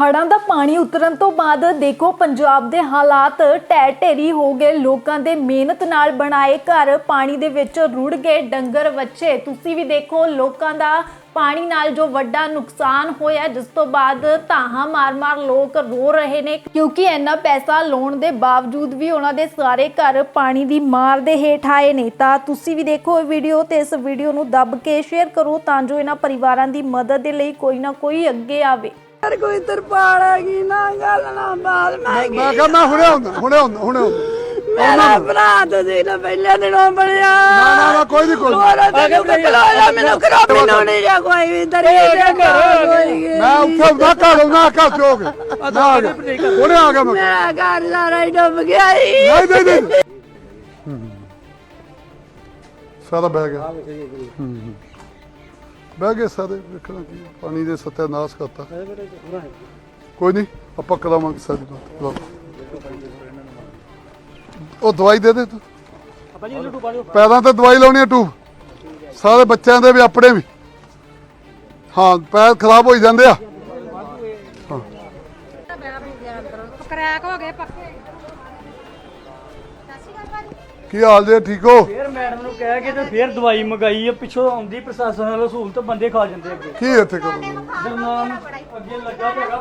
ਹੜ੍ਹਾਂ ਦਾ ਪਾਣੀ ਉਤਰਨ ਤੋਂ ਬਾਅਦ ਦੇਖੋ ਪੰਜਾਬ ਦੇ ਹਾਲਾਤ ਢਹਿ ਢੇਰੀ ਹੋ ਗਏ। ਲੋਕਾਂ ਦੇ ਮਿਹਨਤ ਨਾਲ ਬਣਾਏ ਘਰ ਪਾਣੀ ਦੇ ਵਿੱਚ ਰੁੜ ਗਏ ਡੰਗਰ ਵੱਛੇ। ਤੁਸੀਂ ਵੀ ਦੇਖੋ ਲੋਕਾਂ ਦਾ ਪਾਣੀ ਨਾਲ ਜੋ ਵੱਡਾ ਨੁਕਸਾਨ ਹੋਇਆ, ਜਿਸ ਤੋਂ ਬਾਅਦ ਧਾਹਾਂ ਮਾਰ-ਮਾਰ ਲੋਕ ਰੋ ਰਹੇ ਨੇ। ਕਿਉਂਕਿ ਇੰਨਾ ਪੈਸਾ ਲਾਉਣ ਦੇ ਬਾਵਜੂਦ ਵੀ ਉਹਨਾਂ ਦੇ ਸਾਰੇ ਘਰ ਪਾਣੀ ਦੀ ਮਾਰ ਦੇ ਹੇਠ ਆਏ ਨੇ। ਤਾਂ ਤੁਸੀਂ ਵੀ ਦੇਖੋ ਇਹ ਵੀਡੀਓ ਤੇ ਇਸ ਵੀਡੀਓ ਨੂੰ ਦੱਬ ਕੇ ਸ਼ੇਅਰ ਕਰੋ ਤਾਂ ਜੋ ਇਹਨਾਂ ਪਰਿਵਾਰਾਂ ਦੀ ਮਦਦ ਦੇ ਲਈ ਕੋਈ ਨਾ ਕੋਈ ਅੱਗੇ ਆਵੇ। ਯਾਰ ਕੋਈ ਤਰਪਾਲ ਹੈਗੀ ਨਾ ਗੱਲ ਨਾ ਬਾਤ ਮੈਂ ਕੀ ਮੈਂ ਕਿਹਾ ਮੈਂ ਹੁਣੇ ਆਉਂਦਾ ਹੁਣੇ ਆਉਂਦਾ ਹੁਣੇ ਆਉਂਦਾ। ਮੇਰਾ ਭਰਾ ਤਾਂ ਦੇ ਨਾ ਪਹਿਲੇ ਦਿਨੋਂ ਬਣਿਆ। ਨਾ ਨਾ ਨਾ ਕੋਈ ਨਹੀਂ ਕੋਈ ਨੀ। ਤੈਨੂੰ ਕਲੋਇਆ ਮੈਨੂੰ ਕਰੋ ਮੈਨੂੰ ਨਹੀਂ ਜਾ ਕੋਈ ਵੀ ਤਰੀ ਦੇ ਕੋਈ ਮੈਂ ਉੱਥੇ ਆਉਂਦਾ ਘਰ ਆਉਂਦਾ ਘਰ ਚੋਕ ਗਿਆ। ਹੁਣੇ ਆ ਗਿਆ ਮੈਂ। ਮੇਰਾ ਘਰ ਸਾਰਾ ਹੀ ਡੁੱਬ ਗਿਆ ਨਹੀਂ ਨਹੀਂ ਨਹੀਂ। ਹੂੰ। ਸਾਰਾ ਬਹਿ ਗਿਆ। ਹੂੰ, ਹੂੰ। ਬਹਿ ਗਏ ਸਾਰੇ ਵੇਖਣਾ ਕੀ। ਪਾਣੀ ਦੇ ਸਤਿਆਨਾਸ਼ ਕਰਤਾ। ਕੋਈ ਨਹੀਂ ਆਪਾਂ ਕਰਾਵਾਂਗੇ ਸਾਰੀ ਬਾਤ ਲਓ। ਉਹ ਦਵਾਈ ਦੇ ਦੇ ਤੂੰ। ਪੈਰਾਂ ਤੇ ਦਵਾਈ ਲਾਉਣੀ ਹੈ ਤੂੰ ਸਾਰੇ ਬੱਚਿਆਂ ਦੇ ਵੀ ਆਪਣੇ ਵੀ। ਹਾਂ ਪੈਰ ਖਰਾਬ ਹੋਈ ਜਾਂਦੇ ਆ। ਕਰੈਕ ਹੋ ਗਏ ਪੱਕੇ। ਕੀ ਹਾਲ ਜੇ ਠੀਕ ਹੋ? ਫੇਰ ਮੈਡਮ ਨੂੰ ਕਹਿ ਕੇ ਤੇ ਫੇਰ ਦਵਾਈ ਮੰਗਾਈ ਆ ਪਿੱਛੋਂ ਆਉਂਦੀ ਪ੍ਰਸ਼ਾਸਨ ਵੱਲੋਂ ਸਹੂਲਤ ਬੰਦੇ ਖਾ ਜਾਂਦੇ ਅੱਗੇ। ਕੀ ਇੱਥੇ ਕਰੋ ਜਰਨਾਮ ਅੱਗੇ ਲੱਗਾ ਹੈਗਾ